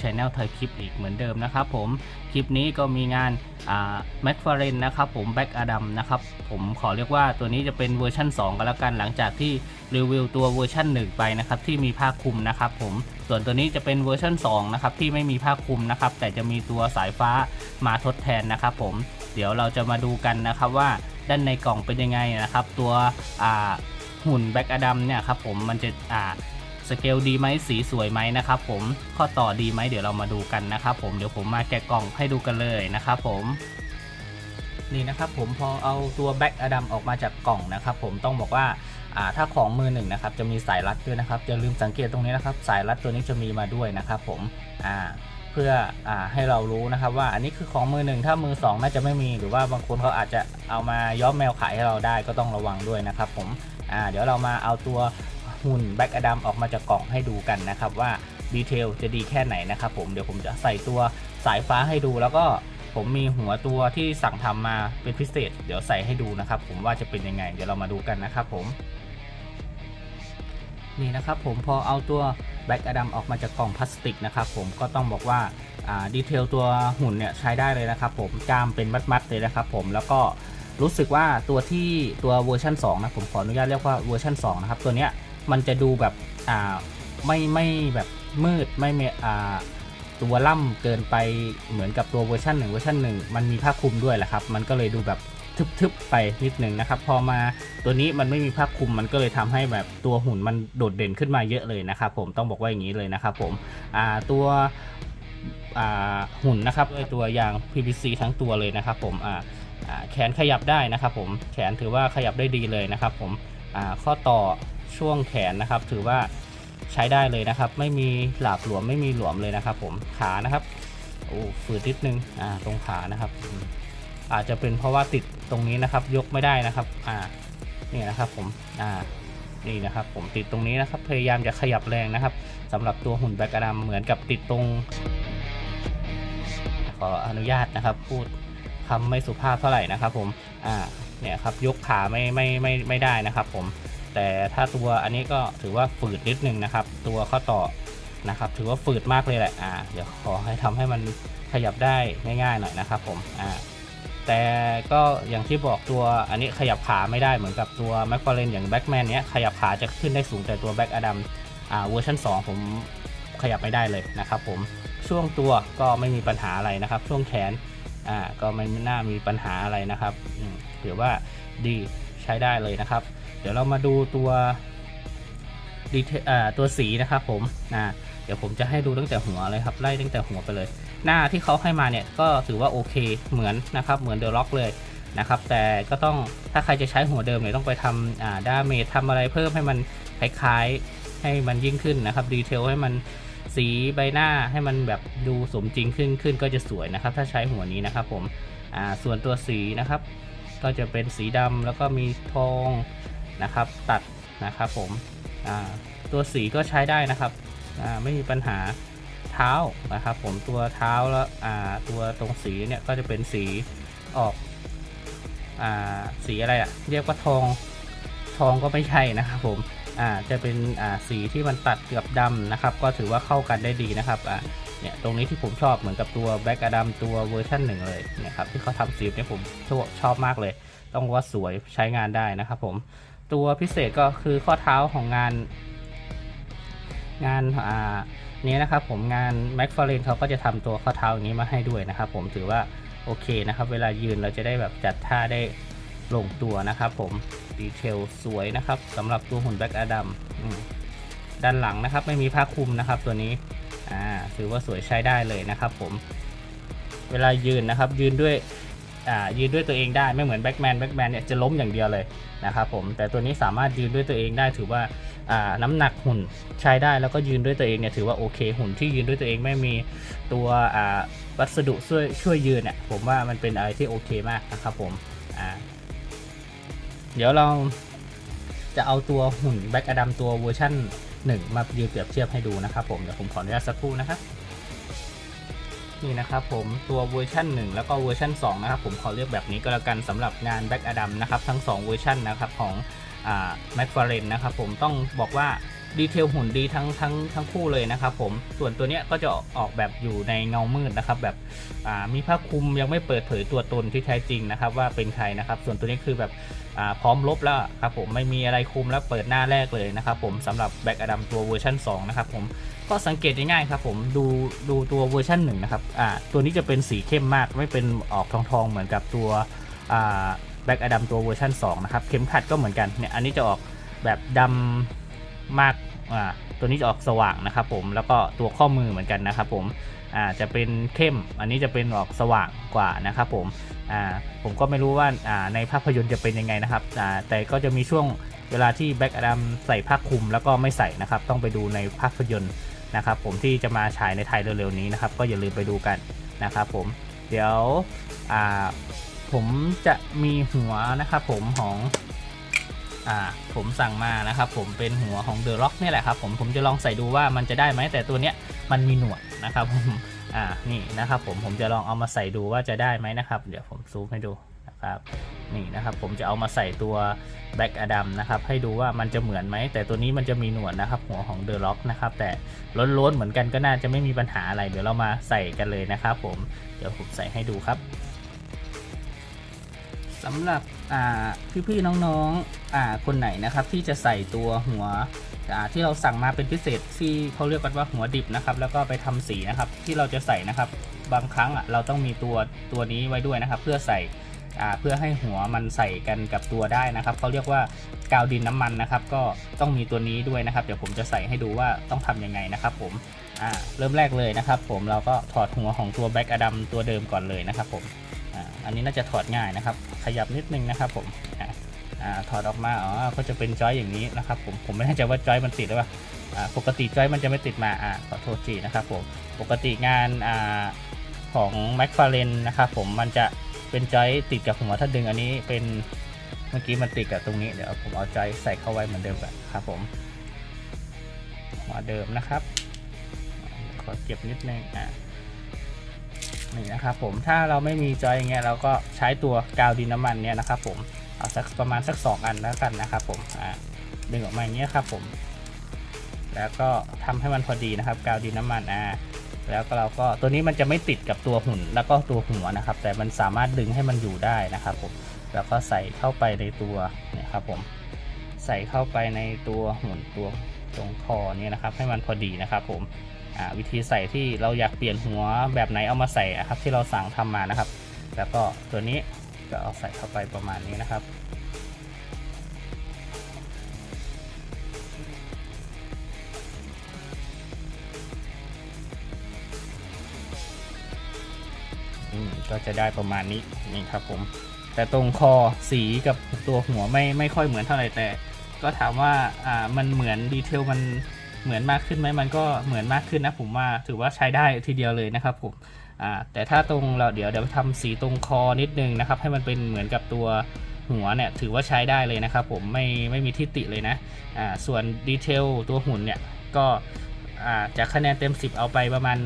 Channel ไทยคลิปอีกเหมือนเดิมนะครับผม คลิปนี้ก็มีงานแม็กฟาเรนนะครับผมแบ็กอดัมนะครับผมขอเรียกว่าตัวนี้จะเป็นเวอร์ชัน2 กันแล้วกันหลังจากที่รีวิวตัวเวอร์ชัน1 ไปนะครับที่มีผ้าคลุมนะครับผมส่วนตัวนี้จะเป็นเวอร์ชัน2 นะครับที่ไม่มีผ้าคลุมนะครับแต่จะมีตัวสายฟ้ามาทดแทนนะครับผมเดี๋ยวเราจะมาดูกันนะครับว่าด้านในกล่องเป็นยังไงนะครับ ตัวหุ่นแบ็กอดัมเนี่ยครับผมมันจะอ่า สเกลดีไหมสีสวยไหมนะครับผมข้อต่อดีไหมเดี๋ยวเรามาดูกันนะครับผมเดี๋ยวผมมาแกะกล่องให้ดูกันเลยนะครับผมนี่นะครับผมพอเอาตัวแบ็กอดัมออกมาจากกล่องนะครับผมต้องบอกว่าถ้าของมือหนึ่งนะครับจะมีสายรัดด้วยนะครับอย่าลืมสังเกตตรงนี้นะครับสายรัดตัวนี้จะมีมาด้วยนะครับผมเพื่ออให้เรารู้นะครับว่าอันนี้คือของมือหนึ่งถ้ามือสองน่าจะไม่มีหรือว่าบางคนเขาอาจจะเอามาย้อมแมวขายให้เราได้ก็ต้องระวังด้วยนะครับผมเดี๋ยวเรามาเอาตัว หุ่นแบ็กอดัมออกมาจากกล่องให้ดูกันนะครับว่าดีเทลจะดีแค่ไหนนะครับผมเดี๋ยวผมจะใส่ตัวสายฟ้าให้ดูแล้วก็ผมมีหัวตัวที่สั่งทำมาเป็นพิเศษ เดี๋ยวใส่ให้ดูนะครับ ผมว่าจะเป็นยังไง เดี๋ยวเรามาดูกันนะครับผมนี่นะครับผมพอเอาตัวแบ็กอดัมออกมาจากกล่องพลาสติกนะครับผมก็ต้องบอกว่าดีเทลตัวหุ่นเนี่ยใช้ได้เลยนะครับผมกล้ามเป็นมัดๆเลยนะครับผมแล้วก็รู้สึกว่าตัวที่ตัวเวอร์ชัน2นะผมขออนุญาตเรียกว่าเวอร์ชัน2นะครับตัวเนี้ย มันจะดูแบบอ่าไม่ไม่แบบมืดไม่เมอ่าตัวล่ำเกินไปเหมือนกับตัวเวอร์ชัน1เวอร์ชัน1 มันมีผ้าคลุมด้วยแหละครับ มันก็เลยดูแบบทึบๆไปนิดหนึ่งนะครับ พอมาตัวนี้มันไม่มีผ้าคลุมมันก็เลยทำให้แบบตัวหุ่นมันโดดเด่นขึ้นมาเยอะเลยนะครับผมต้องบอกว่าอย่างนี้เลยนะครับผมอ่าตัวหุ่นนะครับด้วยตัวยาง PVC ทั้งตัวเลยนะครับผมแขนขยับได้นะครับผมแขนถือว่าขยับได้ดีเลยนะครับผมข้อต่อ ช่วงแขนนะครับ ถือว่าใช้ได้เลยนะครับ ไม่มีหลาบหลวมไม่มีหลวมเลยนะครับ ผมขานะครับโอ้ฝืดนิดนึงอ่าตรงขานะครับ อาจจะเป็นเพราะว่าติดตรงนี้นะครับ ยกไม่ได้นะครับอ่านี่นะครับผมอ่านี่นะครับ ผมติดตรงนี้นะครับ พยายามจะขยับแรงนะครับสำหรับตัวหุ่นแบกกระดำเหมือนกับติดตรง ขออนุญาตนะครับ พูดคำไม่สุภาพเท่าไหร่นะครับ ผมอ่าเนี่ยครับยกขาไม่ไม่ไม่ไม่ได้นะครับ ผม แต่ถ้าตัวอันนี้ก็ถือว่าฝืดนิดนึงนะครับ ตัวข้อต่อนะครับ ถือว่าฝืดมากเลยแหละอ่าเดี๋ยวขอให้ทำให้มันขยับได้ง่ายๆหน่อยนะครับผมอ่าแต่ก็อย่างที่บอกตัวอันนี้ขยับขาไม่ได้เหมือนกับตัวแมคฟาเรนอย่างแบ็กแมนเนี้ยขยับขาจะขึ้นได้สูงแต่ตัวแบ็กอดัมอ่าเวอร์ชัน2 ผมขยับไม่ได้เลยนะครับผมช่วงตัวก็ไม่มีปัญหาอะไรนะครับ ช่วงแขนอ่าก็ไม่น่ามีปัญหาอะไรนะครับถือว่าดีใช้ได้เลยนะครับ ดี๋ยวเรามาดูตัวดีเทอ่าตัวสีนะครับผมอ่าเดี๋ยวผมจะให้ดูตั้งแต่หัวเลยครับไล่ตั้งแต่หัวไปเลย หน้าที่เขาให้มาเนี่ยก็ถือว่าโอเคเหมือนนะครับเหมือนเดอะล็อกเลยนะครับแต่ก็ต้องถ้าใครจะใช้หัวเดิมเนี่ยต้องไปทำอ่าดาเมจทำอะไรเพิ่มให้มันคล้ายๆให้มันยิ่งขึ้นนะครับดีเทลให้มันสีใบหน้าให้มันแบบดูสมจริงขึ้นขึ้นก็จะสวยนะครับ ถ้าใช้หัวนี้นะครับผมอ่าส่วนตัวสีนะครับ ก็จะเป็นสีดำแล้วก็มีทอง นะครับ ตัดนะครับผมตัวสีก็ใช้ได้นะครับไม่มีปัญหาเท้านะครับผมตัวเท้าแล้วตัวตรงสีเนี่ยก็จะเป็นสีออกอสีอะไรอะเรียกว่าทองทองก็ไม่ใช่นะครับผมจะเป็นสีที่มันตัดกับดำนะครับ ก็ถือว่าเข้ากันได้ดีนะครับเนี่ยตรงนี้ที่ผมชอบเหมือนกับตัวแบ็กอะดัมตัวเวอร์ชันหนึ่งเลยนี่ยครับที่เขาทำสีเนี่ยผมชอบชอบมากเลย ต้องว่าสวยใช้งานได้นะครับผม ตัวพิเศษก็คือข้อเท้าของงาน งานอ่านี้นะครับผมงานแม็กฟาเรนเขาก็จะทำตัวข้อเท้าอย่างนี้มาให้ด้วยนะครับ ผมถือว่าโอเคนะครับ เวลายืนเราจะได้แบบจัดท่าได้ลงตัวนะครับ ผมดีเทลสวยนะครับสำหรับตัวหุ่นแบ็กอดัมด้านหลังนะครับ ไม่มีผ้าคลุมนะครับ ตัวนี้อ่าถือว่าสวยใช้ได้เลยนะครับ ผม เวลายืนนะครับ ยืนด้วย ยืนด้วยตัวเองได้ไม่เหมือนแบ็กแมนแบ็กแมนเนี่ยจะล้มอย่างเดียวเลยนะครับผมแต่ตัวนี้สามารถยืนด้วยตัวเองได้ถือว่าน้ำหนักหุ่นใช้ได้แล้วก็ยืนด้วยตัวเองเนี่ยถือว่าโอเค หุ่นที่ยืนด้วยตัวเองไม่มีตัววัสดุช่วยช่วยยืนเนี่ยผมว่ามันเป็นอะไรที่โอเคมากนะครับผมเดี๋ยวเราจะเอาตัวหุ่นแบ็กอดัมตัวเวอร์ชั่นหนึ่งมายืนเปรียบเทียบให้ดูนะครับผมเดี๋ยวผมขออนุญาตสักครู่นะครับ นี่นะครับผมตัวเวอร์ชัน1 แล้วก็เวอร์ชัน2นะครับผมขอเลือกแบบนี้ก็แล้วกันสำหรับงาน Back Adam นะครับทั้ง 2 เวอร์ชันนะครับของแม็กฟาเรนนะครับผมต้องบอกว่าดีเทลหุ่นดีทั้งทั้งทั้งคู่เลยนะครับผมส่วนตัวเนี้ยก็จะออกแบบอยู่ในเงามืดนะครับแบบมีผ้าคลุมยังไม่เปิดเผยตัวตนที่แท้จริงนะครับว่าเป็นใครนะครับส่วนตัวนี้คือแบบพร้อมลบแล้วครับผมไม่มีอะไรคุมแล้วเปิดหน้าแรกเลยนะครับผมสำหรับแบ็กอะดัมตัวเวอร์ชัน2นะครับผม ก็สังเกตง่ายๆครับผมดูดูตัวเวอร์ชัน1นะครับอ่าตัวนี้จะเป็นสีเข้มมากไม่เป็นออกทองๆเหมือนกับตัวอ่าแบ็กอดัมตัวเวอร์ชัน2นะครับเข็มขัดก็เหมือนกันเนี่ยอันนี้จะออกแบบดำมากอ่าตัวนี้จะออกสว่างนะครับผมแล้วก็ตัวข้อมือเหมือนกันนะครับผมอ่าจะเป็นเข้ม อันนี้จะเป็นออกสว่างกว่านะครับผมอ่าผมก็ไม่รู้ว่าอ่าในภาพยนตร์จะเป็นยังไงนะครับอ่าแต่ก็จะมีช่วงเวลาที่แบ็กอดัมใส่ผ้าคลุมแล้วก็ไม่ใส่นะครับต้องไปดูในภาพยนตร์ นะครับผมที่จะมาฉายในไทยเร็วๆนี้นะครับก็อย่าลืมไปดูกันนะครับผมเดี๋ยวผมจะมีหัวนะครับผมของอ่าผมสั่งมานะครับผมเป็นหัวของเดอะล็อกนี่แหละครับผมผมจะลองใส่ดูว่ามันจะได้ไหมแต่ตัวเนี้ยมันมีหนวดนะครับผมอ่านี่นะครับผมผมจะลองเอามาใส่ดูว่าจะได้ไหมนะครับ เดี๋ยวผมซูมให้ดูนะครับ นี่นะครับผมจะเอามาใส่ตัวแบ็กอดัมนะครับให้ดูว่ามันจะเหมือนไหม แต่ตัวนี้มันจะมีหนวดนะครับ หัวของเดอะล็อกนะครับแต่ล้นๆเหมือนกันก็น่าจะไม่มีปัญหาอะไร เดี๋ยวเรามาใส่กันเลยนะครับผมเดี๋ยวผมใส่ให้ดูครับสำหรับพี่ๆน้องๆคนไหนนะครับ ที่จะใส่ตัวหัวที่เราสั่งมาเป็นพิเศษที่เขาเรียกกันว่าหัวดิบนะครับ แล้วก็ไปทำสีนะครับที่เราจะใส่นะครับ บางครั้งเราต้องมีตัวตัวนี้ไว้ด้วยนะครับ เพื่อใส่ เพื่อให้หัวมันใส่กันกับตัวได้นะครับเขาเรียกว่ากาวดินน้ำมันนะครับ ก็ต้องมีตัวนี้ด้วยนะครับ เดี๋ยวผมจะใส่ให้ดูว่าต้องทำยังไงนะครับ ผมเริ่มแรกเลยนะครับ ผมเราก็ถอดหัวของตัวแบ็กอดัมตัวเดิมก่อนเลยนะครับผมอ,อันนี้น่าจะถอดง่ายนะครับ ขยับนิดนึงนะครับ ผมอถอดออกมาอ๋อก็จะเป็นจอยอย่างนี้นะครับ ผมผมไม่แน่ใจว่าจอยมันติดหรือเปล่าปกติจอยมันจะไม่ติดมาอ่าขอโทษทีนะครับผมปกติงานอของ m c f a r l a n e นะครับผมมันจะ เป็นจอยติดกับหัวถ้าดึงอันนี้เป็นเมื่อกี้มันติดกับตรงนี้เดี๋ยวผมเอาจอยใส่เข้าไว้เหมือนเดิมกันครับผมหัวเดิมนะครับ ขอเก็บนิดนึงอ่านี่นะครับผมถ้าเราไม่มีจอยอย่างเงี้ยเราก็ใช้ตัวกาวดินน้ำมันเนี่ยนะครับ ผมเอาสักประมาณสัก 2 อันแล้วกันนะครับ ผมอ่าดึงออกมาอย่างเงี้ยครับผม แล้วก็ทำให้มันพอดีนะครับ กาวดินน้ำมันอ่า แล้วก็เราก็ตัวนี้มันจะไม่ติดกับตัวหุ่นแล้วก็ตัวหัวนะครับ แต่มันสามารถดึงให้มันอยู่ได้นะครับผมแล้วก็ใส่เข้าไปในตัวเนี่ยครับผมใส่เข้าไปในตัวหุ่นตัวตรงคอเนี่ยนะครับ ให้มันพอดีนะครับผมวิธีใส่ที่เราอยากเปลี่ยนหัวแบบไหนเอามาใส่ครับที่เราสั่งทำมานะครับ แล้วก็ตัวนี้ก็เอาใส่เข้าไปประมาณนี้นะครับ ก็จะได้ประมาณนี้นี่ครับผม แต่ตรงคอสีกับตัวหัวไม่ไม่ค่อยเหมือนเท่าไหร่แต่ ก็ถามว่าอ่ามันเหมือนดีเทลมันเหมือนมากขึ้นไหมมันก็เหมือนมากขึ้นนะผมว่าถือว่าใช้ได้ทีเดียวเลยนะครับผมอ่าแต่ถ้าตรงเราเดี๋ยวเดี๋ยวทำสีตรงคอนิดนึงนะครับ ให้มันเป็นเหมือนกับตัวหัวเนี่ยถือว่าใช้ได้เลยนะครับผมไม่ไม่มีทิฏฐิเลยนะอ่าส่วนดีเทลตัวหุ่นเนี่ยก็อ่าจากคะแนนเต็ม 10 เอาไปประมาณ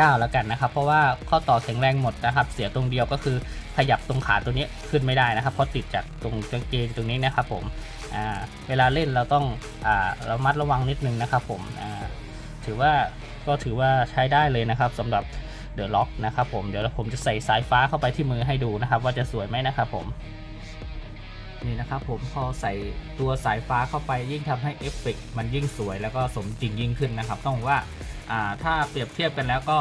9 แล้วกันนะครับ เพราะว่าข้อต่อแข็งแรงหมดนะครับ เสียตรงเดียวก็คือขยับตรงขาตัวนี้ขึ้นไม่ได้นะครับ เพราะติดจากตรงกางเกงตรงนี้นะครับผมเวลาเล่นเราต้องอ่าเรามัดระวังนิดนึงนะครับผมถือว่าก็ถือว่าใช้ได้เลยนะครับสำหรับเดอะล็อกนะครับผมเดี๋ยวผมจะใส่สายฟ้าเข้าไปที่มือให้ดูนะครับ ว่าจะสวยไหมนะครับผมนี่นะครับผมพอใส่ตัวสายฟ้าเข้าไปยิ่งทำให้เอฟเฟกมันยิ่งสวยแล้วก็สมจริงยิ่งขึ้นนะครับ ต้องว่า ถ้าเปรียบเทียบกันแล้วก็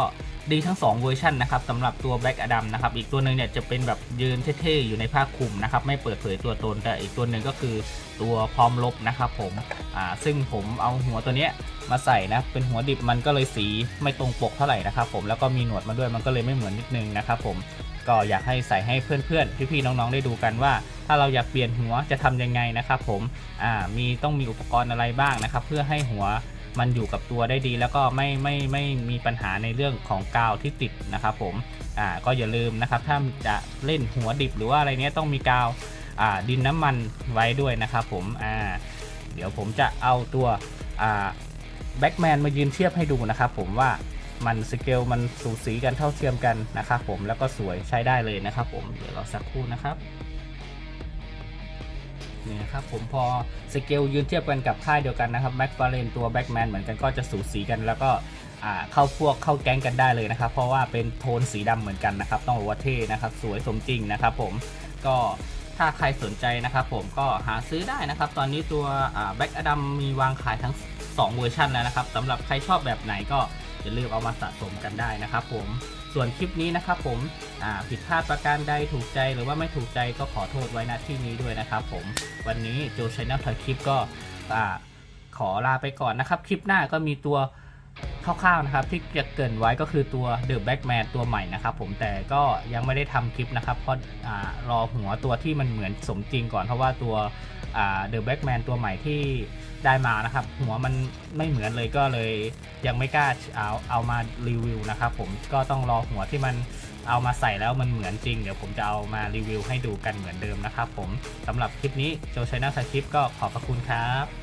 ดีทั้ง 2 เวอร์ชันนะครับสำหรับตัว Black Adam นะครับอีกตัวหนึ่งเนี่ยจะเป็นแบบยืนเท่ๆ อยู่ในผ้าคลุมนะครับไม่เปิดเผยตัวตน แต่อีกตัวหนึ่งก็คือตัวพร้อมลบนะครับผมอ่าซึ่งผมเอาหัวตัวเนี้ยมาใส่นะเป็นหัวดิบมันก็เลยสีไม่ตรงปกเท่าไหร่นะครับผมแล้วก็มีหนวดมาด้วยมันก็เลยไม่เหมือนนิดนึงนะครับผมก็อยากให้ใส่ให้เพื่อนๆ พี่ๆ น้องๆ ได้ดูกันว่า ถ้าเราอยากเปลี่ยนหัวจะทำยังไงนะครับผมอ่ามีต้องมีอุปกรณ์อะไรบ้างนะครับเพื่อให้หัว มันอยู่กับตัวได้ดีแล้วก็ไม่ไม่ไม่มีปัญหาในเรื่องของกาวที่ติดนะครับผมอ่าก็อย่าลืมนะครับถ้าจะเล่นหัวดิบหรือว่าอะไรเนี้ยต้องมีกาวอ่าดินน้ำมันไว้ด้วยนะครับผมอ่าเดี๋ยวผมจะเอาตัวอ่าแบ็กแมนมายืนเทียบให้ดูนะครับผมว่ามันสเกลมันสูสีกันเท่าเทียมกันนะครับผมแล้วก็สวยใช้ได้เลยนะครับผมเดี๋ยวเราสักครู่นะครับ เนี่ยครับผมพอสเกลยืนเทียบกันกับค่ายเดียวกันนะครับแม็กฟาเรนตัวแบ็กแมนเหมือนกันก็จะสูสีกันแล้วก็เข้าพวกเข้าแก๊งกันได้เลยนะครับ เพราะว่าเป็นโทนสีดำเหมือนกันนะครับ ต้องบอกว่าเท่นะครับสวยสมจริงนะครับผมก็ถ้าใครสนใจนะครับผมก็หาซื้อได้นะครับ ตอนนี้ตัวแบ็กอดัมมีวางขายทั้ง 2 เวอร์ชันแล้วนะครับสำหรับใครชอบแบบไหนก็อย่าลืมเอามาสะสมกันได้นะครับผม ส่วนคลิปนี้นะครับผมอ่าผิดพลาดประการใดถูกใจหรือว่าไม่ถูกใจก็ขอโทษไว้ณที่นี้ด้วยนะครับผมวันนี้โจชแนลถ่ายคลิปก็อ่าขอลาไปก่อนนะครับ คลิปหน้าก็มีตัว คร่าวๆนะครับที่จะเกินไว้ก็คือตัว The Backman ตัวใหม่นะครับผมแต่ก็ยังไม่ได้ทำคลิปนะครับ เพราะรอหัวตัวที่มันเหมือนสมจริงก่อนเพราะว่าตัว The Backman ตัวใหม่ที่ได้มานะครับ หัวมันไม่เหมือนเลยก็เลยยังไม่กล้าเอาเอามารีวิวนะครับผมก็ต้องรอหัวที่มันเอามาใส่แล้วมันเหมือนจริง เดี๋ยวผมจะเอามารีวิวให้ดูกันเหมือนเดิมนะครับผมสำหรับคลิปนี้โจช n แนลสคริปก็ขอบพระคุณครับ